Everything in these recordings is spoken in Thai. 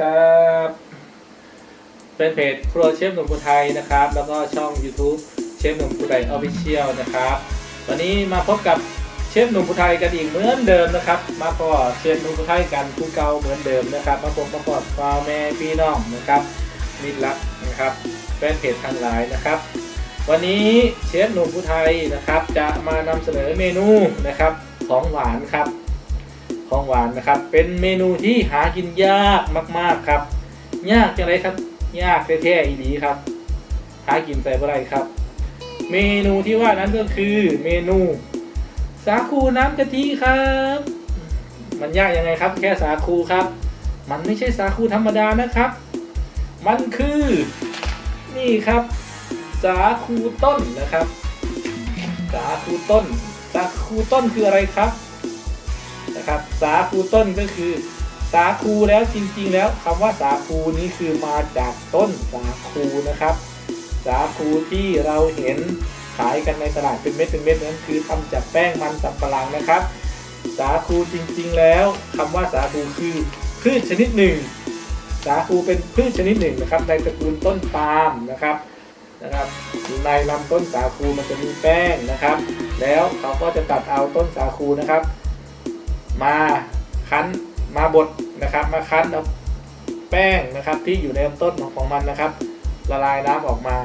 ครับ เป็นเพจครัวเชฟหนุ่มผู้ไทยนะครับ แล้วก็ช่อง YouTube เชฟหนุ่มผู้ไทยออฟฟิเชียลนะครับ วันนี้มาพบกับเชฟหนุ่มผู้ไทยกันอีกเหมือนเดิมนะครับ มาพอเชฟหนุ่มผู้ไทยกันคู่เก่าเหมือนเดิมนะครับมาพบมาพอดพ่อแม่พี่น้องนะครับมิตรรักนะครับแฟนเพจทั้งหลายนะครับ วันนี้เชฟหนุ่มผู้ไทยนะครับ จะมานำเสนอเมนูนะครับของหวานครับ ของหวานนะครับ เป็นเมนูที่หากินยากมาก ๆครับ ยากจังไรครับ ยากแท้ๆอีหลีครับ หากินใส่บ่ได้ครับ เมนูที่ว่านั้นก็คือเมนูสาคูน้ำกะทิครับ มันยากยังไงครับ แค่สาคูครับ มันไม่ใช่สาคูธรรมดานะครับ มันคือ นี่ครับ สาคูต้นนะครับ สาคูต้น สาคูต้นคืออะไรครับ นะครับ สาคูต้นก็คือ สาคูแล้วจริงๆ แล้วคำว่าสาคูนี้คือมาจากต้นสาคูนะครับ สาคูที่เราเห็นขายกันในตลาดเป็นเม็ดเป็นเม็ดนั้นคือทำจากแป้งมันสำปะหลังนะครับ สาคูจริงๆ แล้วคำว่าสาคูคือพืชชนิดหนึ่ง สาคูเป็นพืชชนิดหนึ่งนะครับ ในตระกูลต้นปาล์มนะครับนะครับในลำต้นสาคูมันจะมีแป้งนะครับ แล้วเขาก็จะตัดเอาต้นสาคูนะครับ มาคั้นมาบดนะครับ มาคั้นเอาแป้งนะครับที่อยู่ในลำต้นของมันนะครับ ละลายน้ำออกมา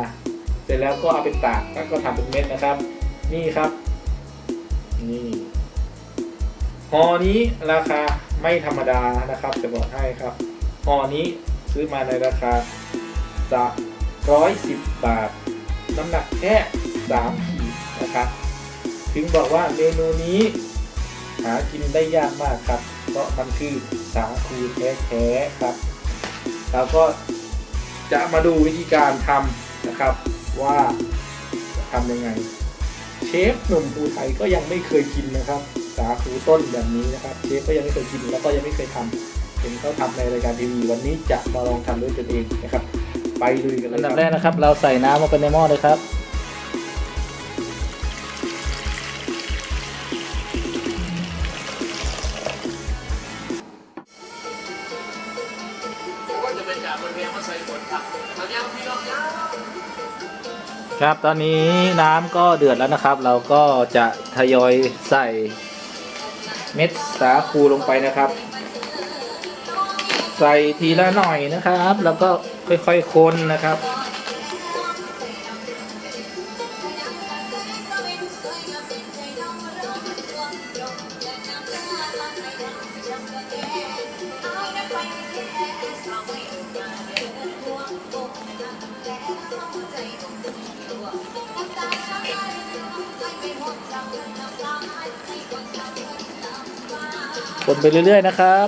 เสร็จแล้วก็เอาไปตากแล้วก็ทำเป็นเม็ดนะครับ นี่ครับ นี่ห่อนี้ราคาไม่ธรรมดานะครับ จะบอกให้ครับห่อนี้ซื้อมาในราคาจะร้อยสิบบาท น้ำหนักแค่สามขีดนะครับ ถึงบอกว่าเมนูนี้ หากินได้ยากมากครับ เพราะมันคือสาคูแท้ๆครับ เราก็จะมาดูวิธีการทำนะครับว่าจะทำยังไง เชฟหนุ่มภูไทยก็ยังไม่เคยกินนะครับ สาคูต้นแบบนี้นะครับ เชฟก็ยังไม่เคยกินแล้วก็ยังไม่เคยทำเห็นเขาทำในรายการทีวีวันนี้จะมาลองทำด้วยตัวเองนะครับ ไปลุยกันเลยอันดับแรกนะครับ เราใส่น้ำลงไปในหม้อเลยครับ ครับตอนนี้น้ำก็เดือดแล้วนะครับ เราก็จะทยอยใส่เม็ดสาคูลงไปนะครับ ใส่ทีละหน่อยนะครับ แล้วก็ค่อยๆคนนะครับ คนไปเรื่อย ๆ นะครับ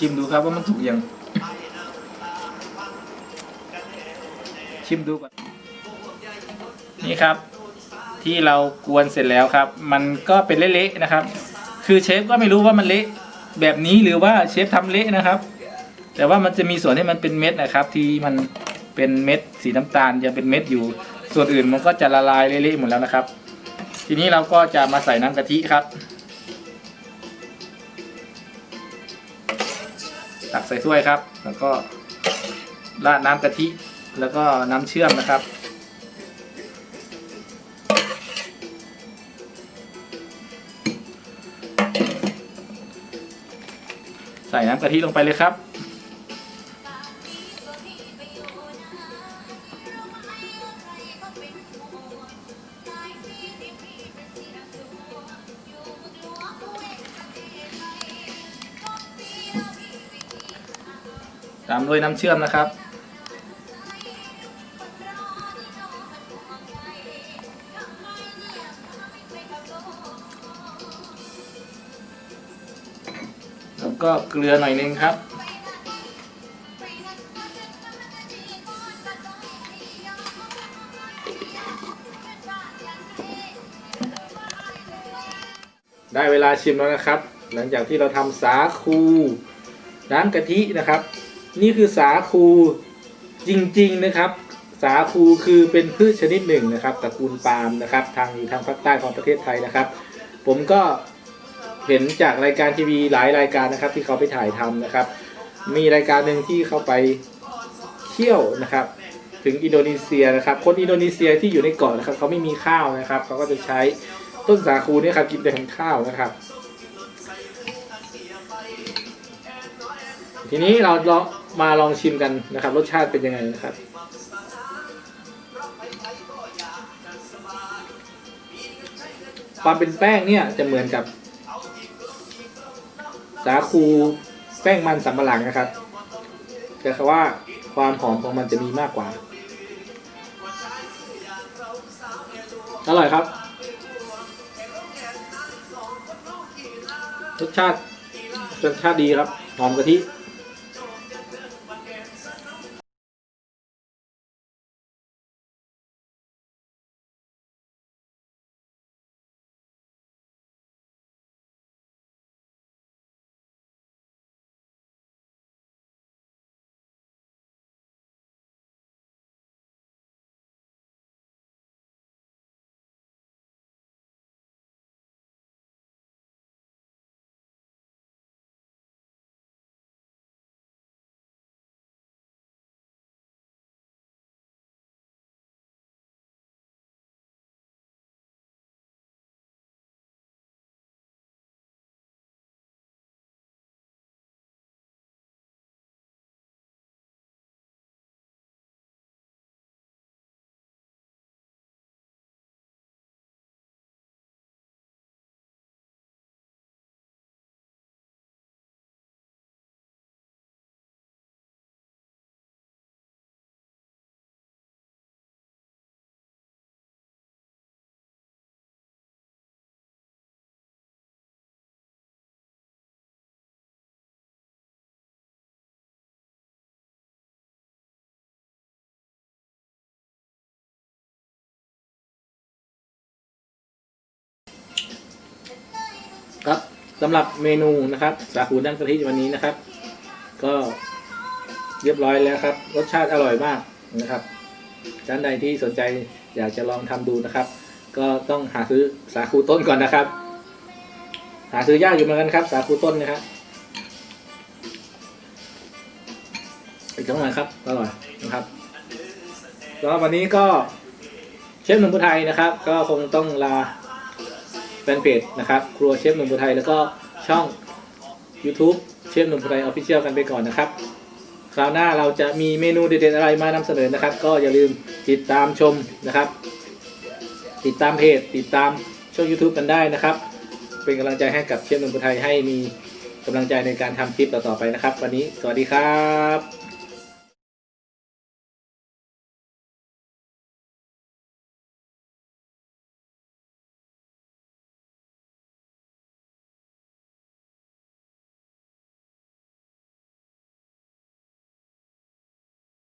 ชิมดูครับว่ามันถูกยัง ชิมดูก่อน นี่ครับ ที่เรากวนเสร็จแล้วครับ มันก็เป็นเละๆนะครับ คือเชฟก็ไม่รู้ว่ามันเละแบบนี้หรือว่าเชฟทำเละนะครับ แต่ว่ามันจะมีส่วนที่มันเป็นเม็ดนะครับ ที่มันเป็นเม็ดสีน้ำตาลยังเป็นเม็ดอยู่ ส่วนอื่นมันก็จะละลายเละๆหมดแล้วนะครับ ทีนี้เราก็จะมาใส่น้ำกะทิครับ ตักใส่ถ้วยครับ แล้วก็ราดน้ำกะทิ แล้วก็น้ำเชื่อมนะครับ ใส่น้ำกะทิลงไปเลยครับ ตามด้วยน้ำเชื่อมนะครับ แล้วก็เกลือหน่อยนึงครับได้เวลาชิมแล้วนะครับ หลังจากที่เราทำสาคูน้ำกะทินะครับ นี่คือสาคูจริง ๆนะครับ สาคูคือเป็นพืชชนิดหนึ่งนะครับตระกูลปาล์มนะครับ ทางอยู่ทางภาคใต้ของประเทศไทยนะครับ ผมก็เห็นจากรายการทีวีหลายรายการนะครับ ที่เขาไปถ่ายทำนะครับ มีรายการหนึ่งที่เขาไปเที่ยวนะครับ ถึงอินโดนีเซียนะครับ คนอินโดนีเซียที่อยู่ในเกาะนะครับ เขาไม่มีข้าวนะครับ เขาก็จะใช้ต้นสาคูเนี่ยครับกินแต่ของข้าวนะครับ ทีนี้เราลอง มาลองชิมกันนะครับ รสชาติเป็นยังไงนะครับความเป็นแป้งเนี่ยจะเหมือนกับ สาคูแป้งมันสำปะหลังนะครับ แต่คือว่าความหอมของมันจะมีมากกว่า อร่อยครับ รสชาติรสชาติดีครับ หอมกะทิ สำหรับเมนูนะครับ สาคูน้ำกะทิวันนี้นะครับ ก็เรียบร้อยแล้วครับ รสชาติอร่อยมากนะครับท่านใดที่สนใจอยากจะลองทำดูนะครับ ก็ต้องหาซื้อสาคูต้นก่อนนะครับ หาซื้อยากอยู่เหมือนกันครับ สาคูต้นนะครับอีกทั้งหน่อยครับอร่อยนะครับแล้ววันนี้ก็เชฟหนุ่มผู้ไทยนะครับ ก็คงต้องลา แฟนเพจนะครับครัวเชฟหนุ่มผู้ไทยแล้วก็ช่อง YouTube เชฟหนุ่มผู้ไทยออฟฟิเชียลกันไปก่อนนะครับ คราวหน้าเราจะมีเมนูเด็ดๆอะไรมานำเสนอนะครับ ก็อย่าลืมติดตามชมนะครับ ติดตามเพจติดตามช่อง YouTube กันได้นะครับ เป็นกำลังใจให้กับเชฟหนุ่มผู้ไทยให้มีกำลังใจในการทำคลิปต่อๆไปนะครับ วันนี้สวัสดีครับ